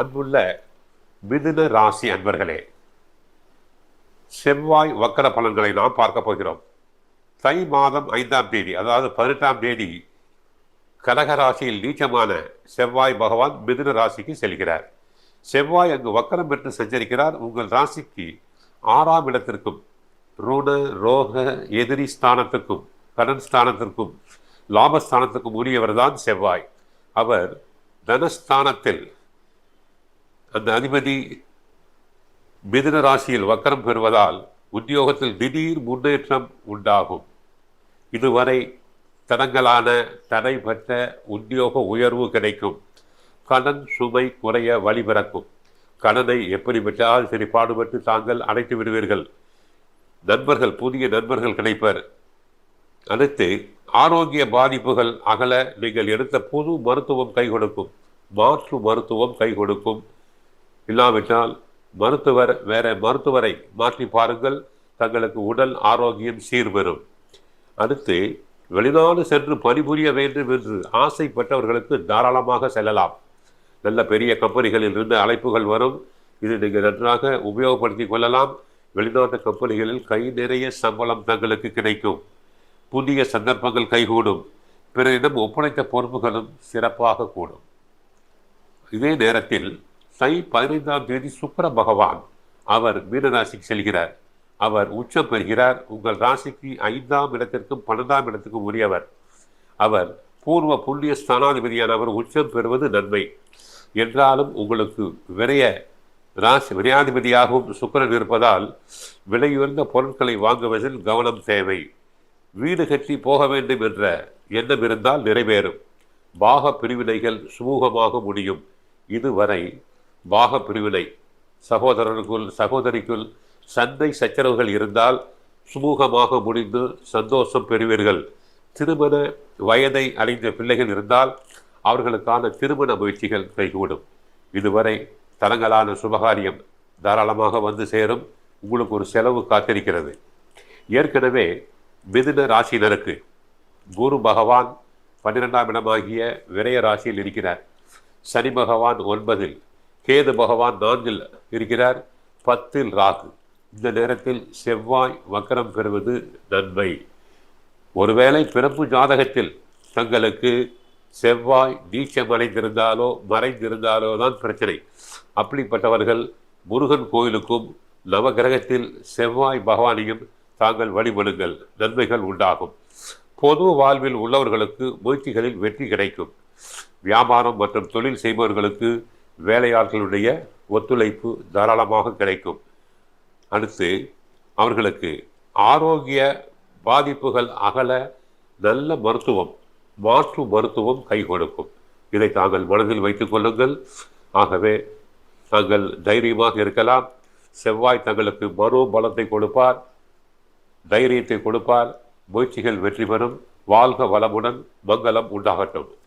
அன்புள்ள மிதுன ராசி அன்பர்களே செவ்வாய் வக்கர பலன்களை நாம் பார்க்க போகிறோம். தை மாதம் ஐந்தாம் தேதி அதாவது பதினெட்டாம் தேதி கடகராசியில் நீச்சமான செவ்வாய் பகவான் மிதுன ராசிக்கு செல்கிறார். செவ்வாய் அங்கு வக்கரம் பெற்று சஞ்சரிக்கிறார். உங்கள் ராசிக்கு ஆறாம் இடத்திற்கும் ருண ரோக எதிரி ஸ்தானத்துக்கும் கடன் ஸ்தானத்திற்கும் லாபஸ்தானத்துக்கும் உரியவர் தான் செவ்வாய். அவர் தனஸ்தானத்தில் அந்த அதிபதி மிதுன ராசியில் வக்கரம் பெறுவதால் உத்தியோகத்தில் திடீர் முன்னேற்றம் உண்டாகும். இதுவரை தடங்களான தடைபட்ட உத்தியோக உயர்வு கிடைக்கும். கடன் சுமை குறைய வழிபிறக்கும் கடனை எப்படி பெற்றால் சரி பாடுபட்டு தாங்கள் அடைத்து விடுவீர்கள். நண்பர்கள் புதிய நண்பர்கள் கிடைப்பர். அடுத்து ஆரோக்கிய பாதிப்புகள் அகல நீங்கள் எடுத்த புது மருத்துவம் கை கொடுக்கும் மாற்று மருத்துவம் கை கொடுக்கும் இல்லாவிட்டால் மருத்துவர் வேற மருத்துவரை மாற்றி பாருங்கள். தங்களுக்கு உடல் ஆரோக்கியம் சீர்பெறும் அடுத்து வெளிநாடு சென்று பணிபுரிய வேண்டும் என்று ஆசைப்பட்டவர்களுக்கு தாராளமாக செல்லலாம். நல்ல பெரிய கம்பெனிகளில் இருந்து அழைப்புகள் வரும். இது நீங்கள் நன்றாக உபயோகப்படுத்தி கொள்ளலாம். வெளிநாட்டு கம்பெனிகளில் கை நிறைய சம்பளம் தங்களுக்கு கிடைக்கும். புதிய சந்தர்ப்பங்கள் கைகூடும். பிறரிடம் ஒப்படைத்த பொறுப்புகளும் சிறப்பாக கூடும். இதே நேரத்தில் தை பதினைந்தாம் தேதி சுக்கர பகவான் அவர் மீனராசிக்கு செல்கிறார். அவர் உச்சம் பெறுகிறார். உங்கள் ராசிக்கு ஐந்தாம் இடத்திற்கும் பன்னெண்டாம் இடத்துக்கும் உரியவர். அவர் பூர்வ புண்ணிய ஸ்தானாதிபதியானவர் உச்சம் பெறுவது நன்மை. என்றாலும் உங்களுக்கு விரைய ராசி விரையாதிபதியாகவும் சுக்கரன் இருப்பதால் விலையுயர்ந்த பொருட்களை வாங்குவதில் கவனம் தேவை. வீடு கட்டி போக வேண்டும் என்ற எண்ணம் இருந்தால் நிறைவேறும். பாக பிரிவினைகள் சுமூகமாக முடியும். இதுவரை பாக பிரிவினை சகோதரனுக்குள் சகோதரிக்குள் சண்டை சச்சரவுகள் இருந்தால் சுமூகமாக முடிந்து சந்தோஷம் பெறுவீர்கள். திருமண வயதை அடைந்த பிள்ளைகள் இருந்தால் அவர்களுக்கான திருமண முயற்சிகள் கைகூடும். இதுவரை தலங்களான சுபகாரியம் தாராளமாக வந்து சேரும். உங்களுக்கு ஒரு செலவு காத்திருக்கிறது. ஏற்கனவே மிதுன ராசியினருக்கு குரு பகவான் பன்னிரெண்டாம் இடமாகிய விரய ராசியில் இருக்கிறார். சனி பகவான் ஒன்பதில் கேது பகவான் நான்கில் இருக்கிறார். பத்தில் ராகு. இந்த நேரத்தில் செவ்வாய் வக்கரம் பெறுவது நன்மை. ஒருவேளை பிறப்பு ஜாதகத்தில் தங்களுக்கு செவ்வாய் நீச்சம் அடைந்திருந்தாலோ மறைந்திருந்தாலோ தான் பிரச்சனை. அப்படிப்பட்டவர்கள் முருகன் கோயிலுக்கும் நவகிரகத்தில் செவ்வாய் பகவானையும் தாங்கள் வழிபடுங்கள். நன்மைகள் உண்டாகும். பொது வாழ்வில் உள்ளவர்களுக்கு முயற்சிகளில் வெற்றி கிடைக்கும். வியாபாரம் மற்றும் தொழில் செய்பவர்களுக்கு வேலையாட்களுடைய ஒத்துழைப்பு தாராளமாக கிடைக்கும். அடுத்து அவர்களுக்கு ஆரோக்கிய பாதிப்புகள் அகல நல்ல மருத்துவம் மாற்று மருத்துவம் கை கொடுக்கும். இதை தாங்கள் மனதில் வைத்துக் கொள்ளுங்கள். ஆகவே தாங்கள் தைரியமாக இருக்கலாம். செவ்வாய் தங்களுக்கு மனோபலத்தை கொடுப்பார். தைரியத்தை கொடுப்பார். முயற்சிகள் வெற்றி பெறும். வாழ்க வளமுடன் மங்களம் உண்டாகட்டும்.